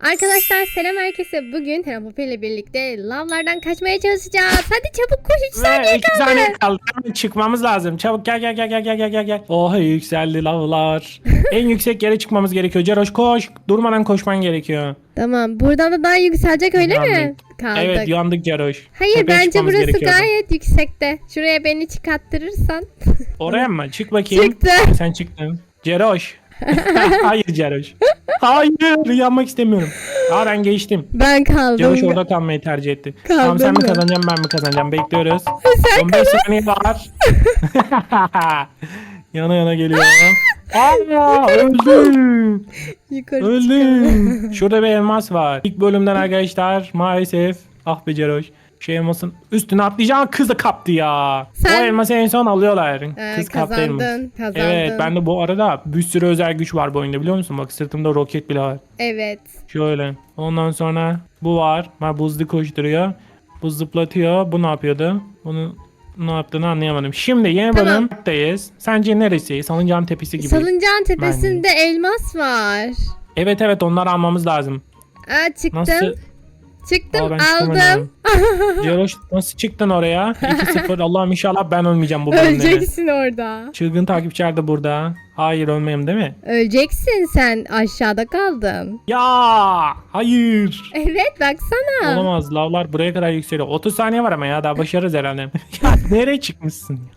Arkadaşlar selam herkese. Bugün Terapopi ile birlikte lavlardan kaçmaya çalışacağız. Hadi çabuk koş 3 saniye kaldı. saniye kaldı. Hemen çıkmamız lazım. Çabuk gel gel gel gel gel gel gel gel. Oha yükseldi lavlar. en yüksek yere çıkmamız gerekiyor. Ceroş koş. Durmadan koşman gerekiyor. Tamam buradan da daha yükselecek öyle mi? Yandık. Kaldık. Evet yandık Ceroş. Hayır Tepeye bence burası gayet yüksekte. Şuraya beni çıkarttırırsan. Oraya mı? Çık bakayım. Çıktı. Sen çıktın. Ceroş. Hayır Ceroş. Hayır yanmak istemiyorum. Aa ben geçtim. Ben kaldım. Ceroş orada kalmayı tercih etti. Tamam sen mi mı? kazanacaksın ben mi kazanacağım? Bekliyoruz. Sen 15 saniye var. yana yana geliyor. Aa öldüm. yukarı. Öldüm. Şurada bir elmas var. İlk bölümden arkadaşlar maalesef. Ah be Ceroş. Şu elmasın üstüne atlayacağım kız da kaptı ya. Sen- O elması en son alıyorlar. Ee, kız kaptı elması. kazandın. Kazandın. Evet ben de bu arada bir sürü özel güç var bu oyunda biliyor musun? Bak sırtımda roket bile var. Evet. Şöyle. Ondan sonra bu var. Ha buzlu koşturuyor. Bu zıplatıyor. Bu ne yapıyordu? Bunu ne yaptığını anlayamadım. Şimdi yeni Tamam. bölümdeyiz. Sence neresi? Salıncağın tepesi gibi. Salıncağın tepesinde elmas var. evet evet onları almamız lazım. Aa çıktım. Nasıl? Çıktım Aa, ben aldım. çıkamadım. Nasıl çıktın oraya? 2-0. Allah'ım inşallah ben ölmeyeceğim bu bölümde. Öleceksin orada. Çılgın takipçiler de burada. Hayır ölmeyeyim değil mi? Öleceksin sen aşağıda kaldın. Ya hayır. Evet baksana. Olamaz. Lavlar buraya kadar yükseliyor. 30 saniye var ama ya daha başarırız herhalde. ya nereye çıkmışsın?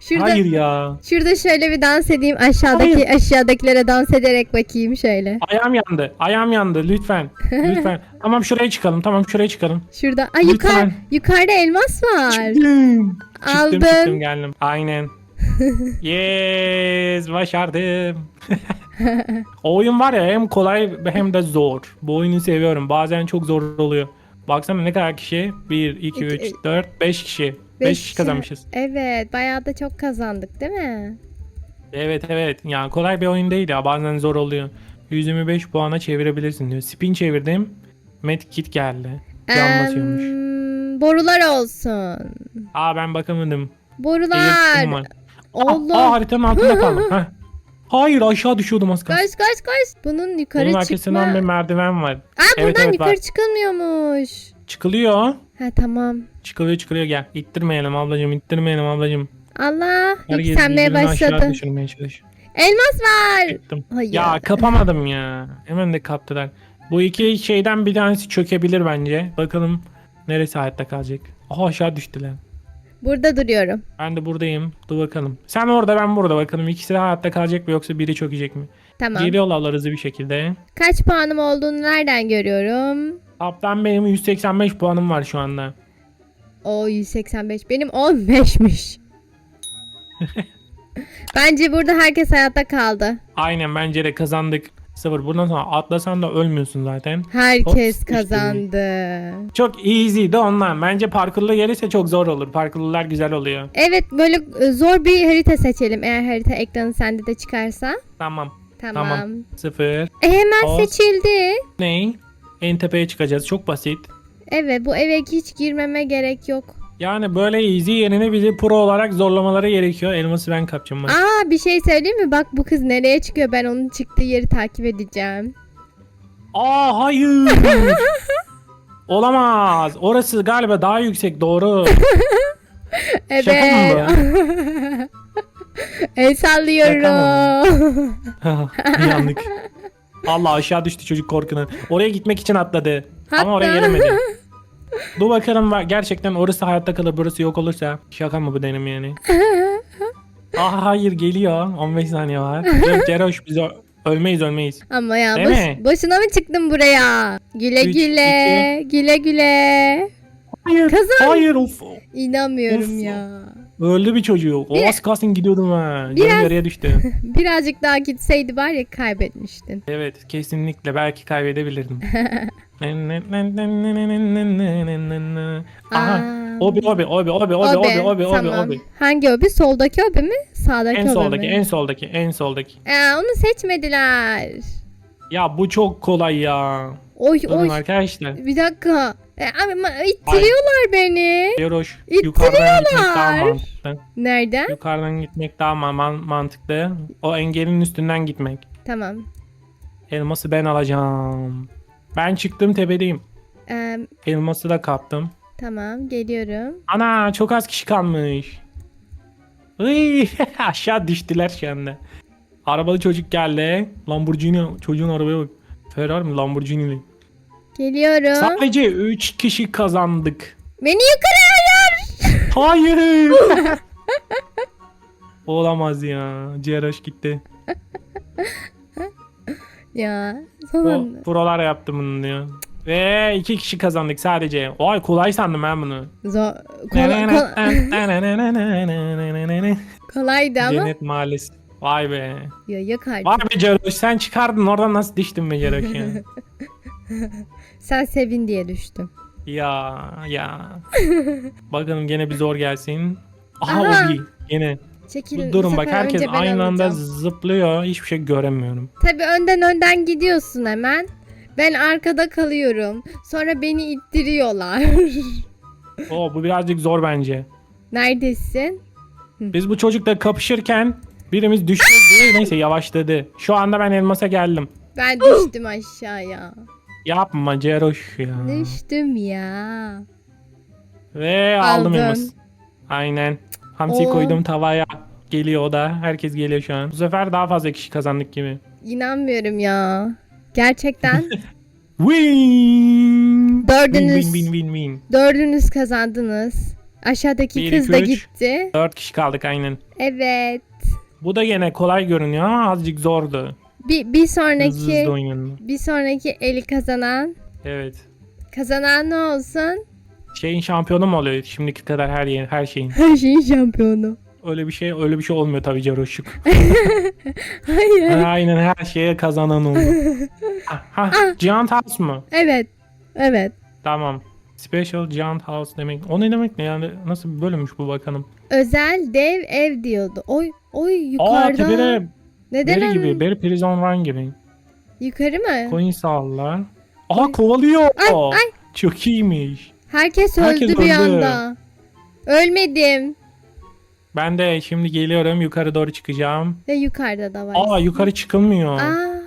Şurada Hayır ya. şurada şöyle bir dans edeyim aşağıdaki aşağıdakilere dans ederek bakayım şöyle. Ayağım yandı. Ayağım yandı. Lütfen. Lütfen. tamam şuraya çıkalım. Tamam şuraya çıkalım. Şurada. Ay yukarı yukarıda elmas var. Çıktım. Aldın. Çıktım çıktım geldim. Aynen. yes başardım. o oyun var ya hem kolay hem de zor. Bu oyunu seviyorum. Bazen çok zor oluyor. Baksana ne kadar kişi? 1, 2, İki- 3, 4, 5 kişi. 5 kişi kazanmışız. Evet bayağı da çok kazandık değil mi? Evet evet. Yani kolay bir oyun değil ya. Bazen zor oluyor. 125 puana çevirebilirsin diyor. Spin çevirdim. Medkit geldi. Can basıyormuş. Em, borular olsun. Aa ben bakamadım. Borular. Eğiltim var. Allah. Aa haritanın altında kaldım. Heh. Hayır aşağı düşüyordum az kalsın. Koş koş koş. Bunun yukarı Bunun çıkma. arkasından bir merdiven var. Aa Evet, buradan evet, yukarı var. çıkılmıyormuş. Çıkılıyor. Ha tamam. Çıkılıyor çıkılıyor gel. İttirmeyelim ablacım ittirmeyelim ablacım. Allah Herkes yükselmeye birbirini aşağı başladı. düşürmeye çalışıyor. Elmas var. Çıktım. Hayır. Ya kapamadım ya. Hemen de kaptılar. Bu iki şeyden bir tanesi çökebilir bence. Bakalım neresi hayatta kalacak. Aha aşağı düştüler. Burada duruyorum. Ben de buradayım. Dur bakalım. Sen orada ben burada bakalım. İkisi de hayatta kalacak mı yoksa biri çökecek mi? Tamam. Geliyorlar hızlı bir şekilde. Kaç puanım olduğunu nereden görüyorum? Kaptan benim 185 puanım var şu anda. O 185. Benim 15'miş. Bence burada herkes hayatta kaldı. Aynen bence de kazandık. Sıfır. Buradan sonra atlasan da ölmüyorsun zaten. Herkes Hop, kazandı. Çok easy de ondan. Bence parkurlu gelirse çok zor olur. Parkurlular güzel oluyor. Evet böyle e, zor bir harita seçelim. Eğer harita ekranı sende de çıkarsa. Tamam. Tamam. Tamam. Sıfır. E, hemen O- seçildi. Ney? En tepeye çıkacağız. Çok basit. Evet bu eve hiç girmeme gerek yok. Yani böyle easy yerine bizi pro olarak zorlamaları gerekiyor. Elması ben kapacağım. bak. Aa bir şey söyleyeyim mi? Bak bu kız nereye çıkıyor? Ben onun çıktığı yeri takip edeceğim. Aa hayır. Olamaz. Orası galiba daha yüksek doğru. Evet. Şaka mı El sallıyorum. Yandık. Allah aşağı düştü çocuk korkudan. Oraya gitmek için atladı. Hatta- Ama oraya gelemedi. Dur bakalım gerçekten orası hayatta kalır burası yok olursa. Şaka mı bu benim yani? Aa hayır geliyor. 15 saniye var. Yok Ceroş biz ölmeyiz ölmeyiz. Ama ya Değil boş, mi? boşuna mı çıktım buraya? Güle Üç, güle. Güle güle. Hayır. Kızım. Hayır of. İnanmıyorum Of. ya. Öldü bir çocuk. O az kalsın gidiyordum ha. Biraz- Canım yarıya düştü. Birazcık daha gitseydi var ya kaybetmiştin. Evet kesinlikle belki kaybedebilirdim. Aha. Aa. Obi obi obi obi obi obi obi obi tamam. obi. Hangi obi? Soldaki obi mi? Sağdaki En obi soldaki mi? en soldaki en soldaki. Aa, onu seçmediler. Ya bu çok kolay ya. Oy Durun oy. arkadaşlar. Bir dakika. E, ama ittiriyorlar beni. Yoruş. İttiriyorlar. Yukarıdan gitmek daha mantıklı. Nereden? Yukarıdan gitmek daha ma- man- mantıklı. O engelin üstünden gitmek. Tamam. Elması ben alacağım. Ben çıktım tepedeyim. Ee, Elması da kaptım. tamam geliyorum. Ana çok az kişi kalmış. Iy, aşağı düştüler şu anda. Arabalı çocuk geldi. Lamborghini çocuğun arabaya bak. Ferrari mi Lamborghini'li. Geliyorum. Sadece 3 kişi kazandık. Beni yukarı ayır. Hayır. Olamaz ya. CRH gitti. Ya O son prolar yaptım bunu diyor. Ve iki kişi kazandık sadece. Vay kolay sandım ben bunu. zor kola- kolaydı ama Cennet mahallesi. Vay be. ya yok artık. Vay be Ceroş sen çıkardın oradan nasıl düştün be Ceroş ya. Sen sevin diye düştüm. ya ya. Bakalım gene bir zor gelsin. Aha Aha. o iyi. Gene. Çekil. Durun bak herkes aynı anda alacağım. zıplıyor. Hiçbir şey göremiyorum. Tabii önden önden gidiyorsun hemen. Ben arkada kalıyorum. Sonra beni ittiriyorlar. Oo bu birazcık zor bence. Neredesin? Biz bu çocukla kapışırken birimiz düştü diye neyse yavaşladı. Şu anda ben elmasa geldim. Ben düştüm aşağıya. Yapma Ceroş ya. Düştüm ya. Ve aldım Aldın. elmas. Aynen. Hamsi Oo. koydum tavaya. Geliyor o da. Herkes geliyor şu an. Bu sefer daha fazla kişi kazandık gibi. İnanmıyorum ya. Gerçekten Win! Dördünüz- Win win win win. dördünüz kazandınız. Aşağıdaki Bir, kız iki, da üç. gitti. Dört kişi kaldık aynen. Evet. Bu da yine kolay görünüyor ama azıcık zordu. Bir, bir sonraki hızlı oynanıyor. bir sonraki eli kazanan Evet. kazanan ne olsun? Şeyin şampiyonu mu oluyor şimdiki kadar her yer, her şeyin? Her şeyin şampiyonu. Öyle bir şey öyle bir şey olmuyor tabii Ceroşuk. Hayır. Aynen her şeye kazanan oluyor. ha, ha, Giant House mu? Evet. Evet. Tamam. Special Giant House demek. O ne demek ne yani nasıl bir bölümmüş bu bakalım. Özel dev ev diyordu. Oy oy Aa yukarıda. tepede Neden Beri gibi. Beri Prison Run gibi. Yukarı mı? Coin sağlar. Aha kovalıyor. Ay, ay. Çok iyiymiş. Herkes, Herkes öldü bir öldü. anda. Ölmedim. Ben de şimdi geliyorum yukarı doğru çıkacağım. Ve yukarıda da var. Aa yukarı çıkılmıyor. Aa,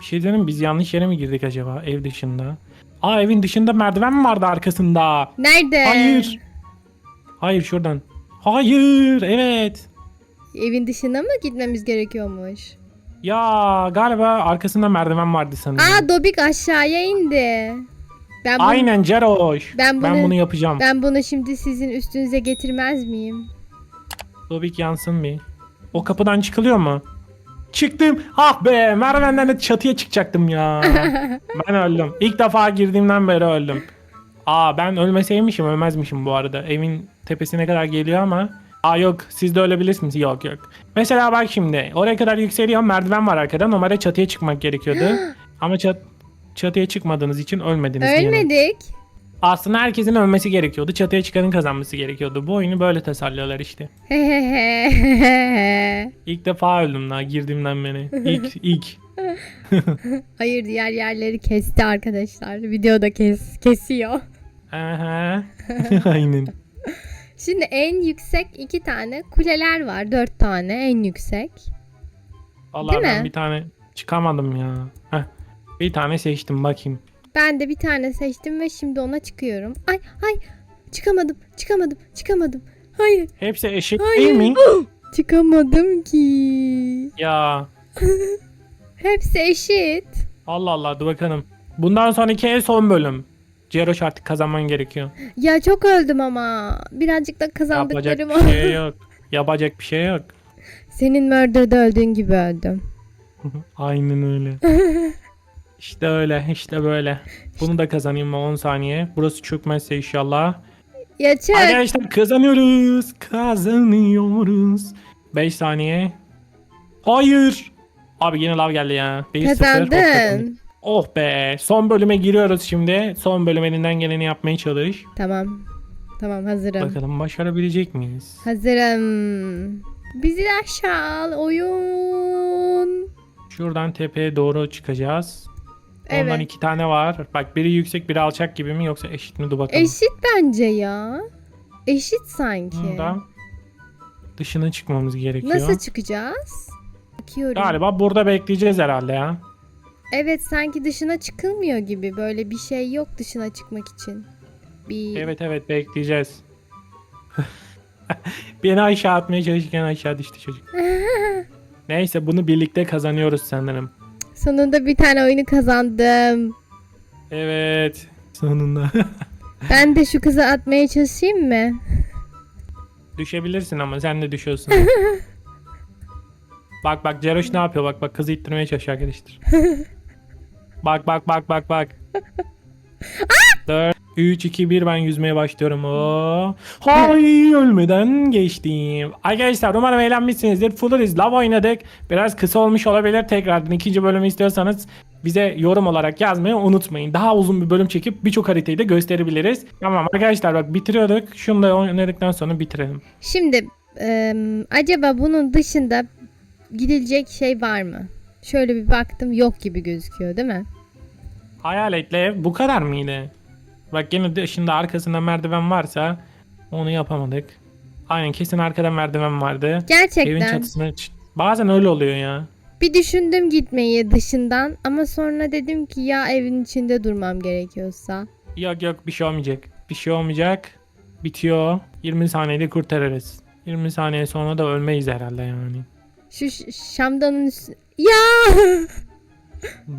Bir şey dedim biz yanlış yere mi girdik acaba ev dışında? Aa evin dışında merdiven mi vardı arkasında? nerede? Hayır. Hayır şuradan. Hayır evet. Evin dışına mı gitmemiz gerekiyormuş? Ya galiba arkasında merdiven vardı sanırım. Aa Dobik aşağıya indi. Ben bunu, Aynen Ceroş. Ben Ben bunu- bunu, yapacağım. ben bunu şimdi sizin üstünüze getirmez miyim? Dobik yansın bir. O kapıdan çıkılıyor mu? Çıktım. Ah be merdivenden de çatıya çıkacaktım ya. ben öldüm. İlk defa girdiğimden beri öldüm. Aa ben ölmeseymişim ölmezmişim bu arada. Evin tepesine kadar geliyor ama. Aa yok siz de ölebilirsiniz. Yok yok. Mesela bak şimdi oraya kadar yükseliyor merdiven var arkada. Normalde çatıya çıkmak gerekiyordu. ama çat çatıya çıkmadığınız için ölmediniz. diyelim. Ölmedik. Aslında herkesin ölmesi gerekiyordu. Çatıya çıkanın kazanması gerekiyordu. Bu oyunu böyle tasarlıyorlar işte. İlk defa öldüm daha girdiğimden beri. İlk ilk. Hayır diğer yerleri kesti arkadaşlar. Videoda kes kesiyor. Aha. Aynen. Şimdi en yüksek iki tane kuleler var. Dört tane en yüksek. Vallahi Değil ben mi? bir tane çıkamadım ya. Heh. Bir tane seçtim bakayım. Ben de bir tane seçtim ve şimdi ona çıkıyorum. Ay ay çıkamadım çıkamadım çıkamadım. Hayır Hepsi eşit Hayır. değil mi? çıkamadım ki. Ya Hepsi eşit. Allah Allah dur bakalım. Bundan sonraki en son bölüm. Ceroş artık kazanman gerekiyor. Ya çok öldüm ama. Birazcık da Yapacak kazandıklarım bir şey yok. Yapacak bir şey yok. Senin Murder'da öldüğün gibi öldüm. Aynen öyle. işte öyle işte böyle. Bunu da kazanayım ben 10 saniye. Burası çökmezse inşallah. Ya çık. Arkadaşlar kazanıyoruz. Kazanıyoruz. 5 saniye. Hayır. Abi yine lav geldi ya. 1-0. Oh, kazandık. Kazandın. Oh be. Son bölüme giriyoruz şimdi. Son bölüm elinden geleni yapmaya çalış. Tamam. Tamam hazırım. Bakalım başarabilecek miyiz? Hazırım. Bizi de aşağı al oyun. Şuradan tepeye doğru çıkacağız. Ondan Evet. iki tane var. Bak biri yüksek biri alçak gibi mi yoksa eşit mi? Dur bakalım. Eşit bence ya. Eşit sanki. Bundan dışına çıkmamız gerekiyor. Nasıl çıkacağız? Bakıyorum. Galiba burada bekleyeceğiz herhalde ya. Evet sanki dışına çıkılmıyor gibi. Böyle bir şey yok dışına çıkmak için. Bir... Evet evet bekleyeceğiz. Beni aşağı atmaya çalışırken aşağı düştü çocuk. Neyse bunu birlikte kazanıyoruz sanırım. Sonunda bir tane oyunu kazandım. Evet. Sonunda. Ben de şu kızı atmaya çalışayım mı? Düşebilirsin ama sen de düşüyorsun. bak bak Ceroş ne yapıyor bak bak kızı ittirmeye çalışıyor arkadaşlar. Bak bak bak bak bak. 4 3 2 1 ben yüzmeye başlıyorum. Oo. Hay ölmeden geçtim. Arkadaşlar umarım eğlenmişsinizdir. Full is Love oynadık. Biraz kısa olmuş olabilir. Tekrardan ikinci bölümü istiyorsanız bize yorum olarak yazmayı unutmayın. Daha uzun bir bölüm çekip birçok haritayı da gösterebiliriz. Tamam arkadaşlar bak bitiriyorduk. Şunu da oynadıktan sonra bitirelim. Şimdi eee, acaba bunun dışında gidilecek şey var mı? Şöyle bir baktım yok gibi gözüküyor değil mi? Hayaletle ev bu kadar mıydı? Bak yine dışında arkasında merdiven varsa onu yapamadık. Aynen kesin arkada merdiven vardı. Evin Gerçekten. çatısına ç- bazen öyle oluyor ya. Bir düşündüm gitmeyi dışından ama sonra dedim ki ya evin içinde durmam gerekiyorsa. Yok yok bir şey olmayacak. Bir şey olmayacak. Bitiyor. 20 saniyede kurtarırız. 20 saniye sonra da ölmeyiz herhalde yani. Şu ş- şamdanın üstü... Ya!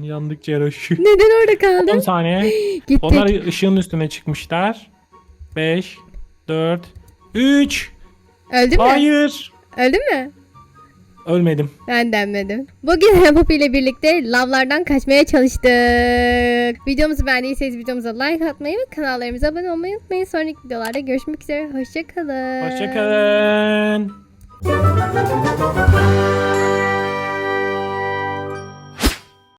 Yandık Ceroş. Neden orada 10 kaldın? saniye. Gittik. Onlar ışığın üstüne çıkmışlar. 5 4 3 Öldü mü? Hayır. Öldü mü? Ölmedim. Ben denmedim. Bugün Poppy ile birlikte lavlardan kaçmaya çalıştık. Videomuzu beğendiyseniz videomuza like atmayı ve kanallarımıza abone olmayı unutmayın. Sonraki videolarda görüşmek üzere. Hoşçakalın. Hoşçakalın. ครับ